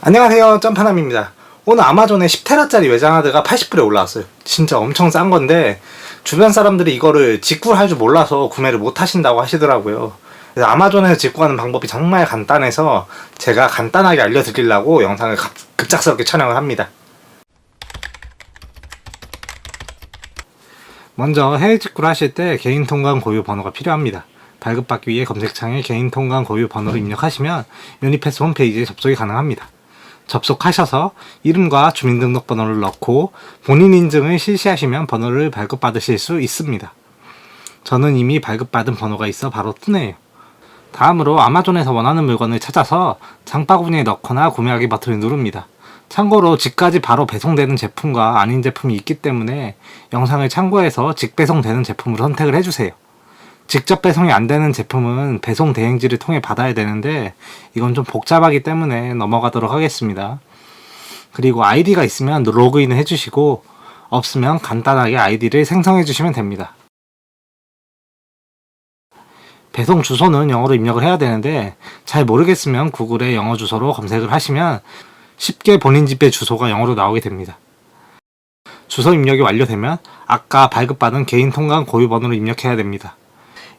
안녕하세요 점파남입니다 오늘 아마존에 10테라짜리 외장하드가 80불에 올라왔어요 진짜 엄청 싼 건데 주변 사람들이 이거를 직구를 할줄 몰라서 구매를 못 하신다고 하시더라고요 아마존에서 직구하는 방법이 정말 간단해서 제가 간단하게 알려드리려고 영상을 갑- 급작스럽게 촬영을 합니다 먼저 해외 직구를 하실 때 개인 통관 고유 번호가 필요합니다. 발급받기 위해 검색창에 개인 통관 고유 번호를 입력하시면 유니패스 홈페이지에 접속이 가능합니다. 접속하셔서 이름과 주민등록번호를 넣고 본인 인증을 실시하시면 번호를 발급받으실 수 있습니다. 저는 이미 발급받은 번호가 있어 바로 뜨네요. 다음으로 아마존에서 원하는 물건을 찾아서 장바구니에 넣거나 구매하기 버튼을 누릅니다. 참고로 집까지 바로 배송되는 제품과 아닌 제품이 있기 때문에 영상을 참고해서 직배송되는 제품을 선택을 해주세요. 직접 배송이 안 되는 제품은 배송 대행지를 통해 받아야 되는데 이건 좀 복잡하기 때문에 넘어가도록 하겠습니다. 그리고 아이디가 있으면 로그인을 해주시고 없으면 간단하게 아이디를 생성해 주시면 됩니다. 배송 주소는 영어로 입력을 해야 되는데 잘 모르겠으면 구글에 영어 주소로 검색을 하시면 쉽게 본인 집의 주소가 영어로 나오게 됩니다. 주소 입력이 완료되면 아까 발급받은 개인 통관 고유 번호를 입력해야 됩니다.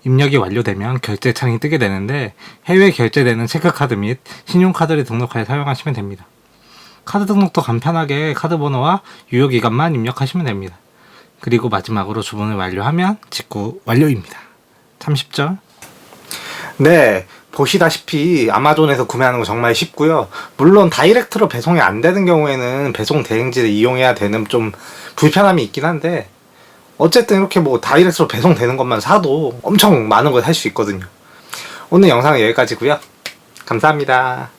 입력이 완료되면 결제 창이 뜨게 되는데 해외 결제되는 체크카드 및 신용카드를 등록하여 사용하시면 됩니다. 카드 등록도 간편하게 카드 번호와 유효 기간만 입력하시면 됩니다. 그리고 마지막으로 주문을 완료하면 직구 완료입니다. 참 쉽죠? 네, 보시다시피 아마존에서 구매하는 거 정말 쉽고요. 물론 다이렉트로 배송이 안 되는 경우에는 배송 대행지를 이용해야 되는 좀 불편함이 있긴 한데 어쨌든 이렇게 뭐 다이렉트로 배송되는 것만 사도 엄청 많은 걸 살 수 있거든요. 오늘 영상은 여기까지고요. 감사합니다.